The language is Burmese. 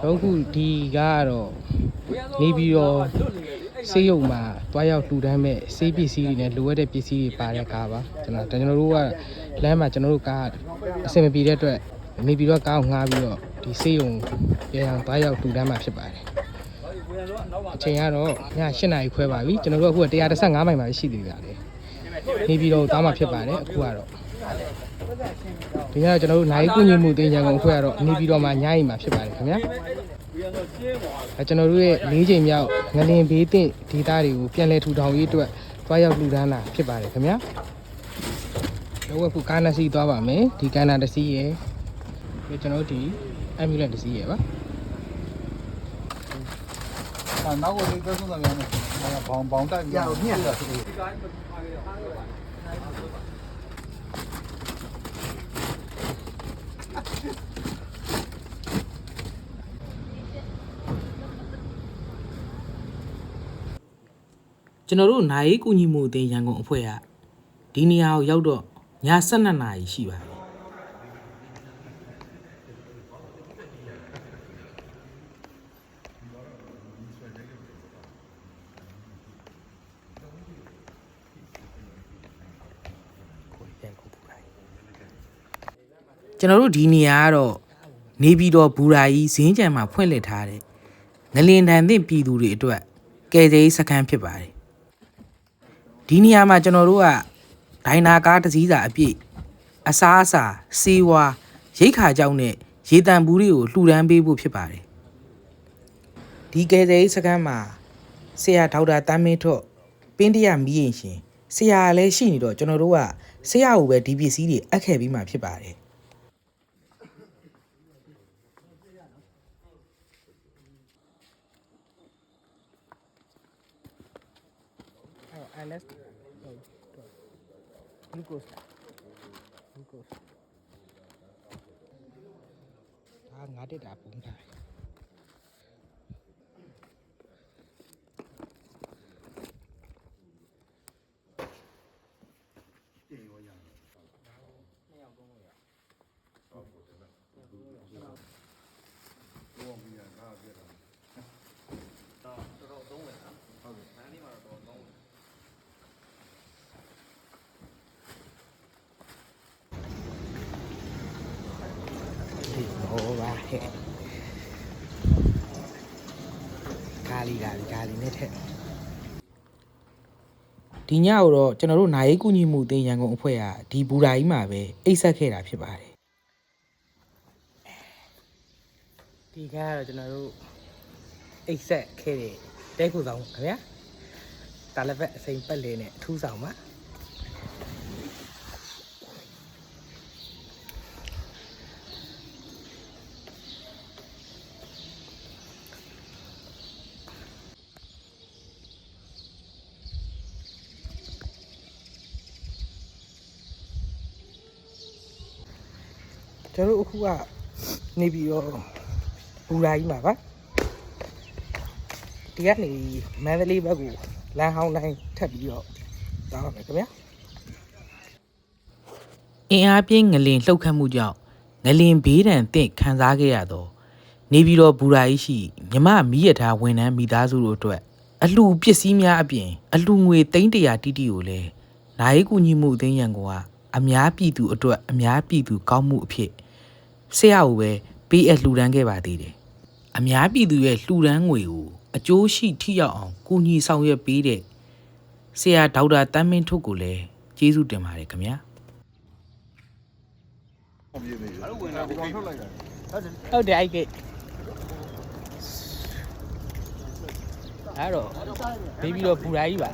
ကျွန်တော်အခုဒီကားကတော့နေပြီးတော့စေးရုံမှာတွားရောက်လှူဒန်းမဲ့စေးပစ္စည်းတွေနဲ့လိုအပ်တဲ့ပစ္စည်းတွေပါတဲ့ကားပါကျွန်တော်ကျွန်တော်တို့ကလမ်းမှာကျွန်တော်တို့ကားအဆင်မပြေတဲ့အတွက်နေပြီးတော့ကားကိုငှားပြီးတော့ဒီစေးရုံပြန်အောင်တွားရောက်လှူဒန်းမှာဖြစ်ပါတယ်အချိန်ကတော့ည8နာရီခွဲပါပြီကျွန်တော်တို့အခုက115မိုင်မှာရှိသေးတယ်နေပြီးတော့တောင်းမှာဖြစ်ပါတယ်အခုကတော့ ဒီညတော့ကျွန်တော်တို့နိုင်ကုညီမှုတင်ရန်ကုန်အဖွဲ့ကတော့နေပြီးတော့မှညအိမ်မှာဖြစ်ပါတယ်ခင်ဗျာ အဲကျွန်တော်တို့ရဲ့၄ချိန်မြောက်ငလင်ဘေးသင့်ဒေသတွေကိုပြန်လည်ထူထောင်ရေးအတွက်တွားရောက်လှူဒန်းတာဖြစ်ပါတယ်ခင်ဗျာ။တော့အခုကားနှစ်စီးသွားပါမယ်။ဒီကားနာတစ်စီးရယ်ပြီးကျွန်တော်တို့ဒီ ambulance တစ်စီးရယ်ပါ 啊，拿过去跟送到面的，那个绑绑带面面的。 ကျွန်တော်တို့နိုင်ကူညီမှုအသင်းရန်ကုန်အဖွဲ့ကဒီနေရာကိုရောက်တော့ည7:00နာရီရှိပါတယ်ပြန်ခုပူလိုက်ကျွန်တော်တို့ဒီနေရာကတော့နေပြည်တော်ဘူရာကြီးဈင်းကြံမှာဖွင့်လှစ်ထားတဲ့ငလင်တန်သင့်ပြည်သူတွေအတွက်ကယ်ဆယ်ရေးစခန်းဖြစ်ပါတယ် ဒီနေရာမှာကျွန်တော်တို့ကဒိုင်နာကားတစ်စီးစာအပြည့်အစားအစာစေးဝါးရိတ်ခါကြောင်းနဲ့ရေတံဘူးတွေကိုလှူဒန်းပေးဖို့ဖြစ်ပါတယ်ဒီကယ်ဆယ်ရေးစခန်းမှာဆရာဒေါက်တာတမ်းမင်းထွတ်ပင်းတရမီးရင်ရှင်ဆရာလည်းရှိနေတော့ကျွန်တော်တို့ကဆရာကိုပဲဒီပစ္စည်းတွေအပ်ခဲ့ပြီးမှဖြစ်ပါတယ် အဲ့တော့ ILS ဟုတ်ဟုတ် glucose glucose ဒါငါတက်တာပုံထားတယ် ဒီ ဟောပါဟဲ့ကာလီကာလီကာလီနဲ့ထက်ဒီညကိုတော့ကျွန်တော်တို့နိုင်ရေးကူညီမှုအသင်းရန်ကုန်အဖွဲ့ကဒီဘူရာကြီးမှာပဲအိတ်ဆက်ခဲ့တာဖြစ်ပါတယ်ဒီကားကတော့ကျွန်တော်တို့အိတ်ဆက်ခဲ့တဲ့တဲခုဆောင်ခင်ဗျာတာလက်ဘက်အစိမ်ပတ်လေနဲ့အထူးဆောင်ပါ ကျွန်တော်တို့အခုကနေပြီးတော့ဘူရာကြီးမှာပါဒီကနေမန္တလေးဘက်ကိုလမ်းဟောင်းတိုင်းထပ်ပြီးတော့တောင်းရမယ်ခင်ဗျာအင်အားပြင်းငလင်လှုပ်ခတ်မှုကြောင့်ငလင်ဘေးဒဏ်သင့်ခံစားခဲ့ရတော့နေပြည်တော်ဘူရာကြီးရှိမြမမီးရထားဝန်ထမ်းမိသားစုတို့အတွက်အလှပစ္စည်းများအပြင်အလှငွေ300တိတိကိုလည်းနိုင်ရေးကူညီမှုအသင်းရန်ကုန်ကအများပြည်သူအတွက်အများပြည်သူကောင်းမှုအဖြစ် ဆရာကိုပဲပေးအပ်လှူဒန်းခဲ့ပါသေးတယ်အများပြည်သူရဲ့လှူဒန်းငွေကိုအကျိုးရှိထိရောက်အောင်ကူညီဆောင်ရွက်ပေးတဲ့ဆရာဒေါက်တာတမ်းမင်းထွတ်ကိုလည်းကျေးဇူးတင်ပါတယ်ခင်ဗျာဟုတ်တယ်အဲ့ကိအဲ့တော့ဘေဘီတော့ပူရာကြီးပါ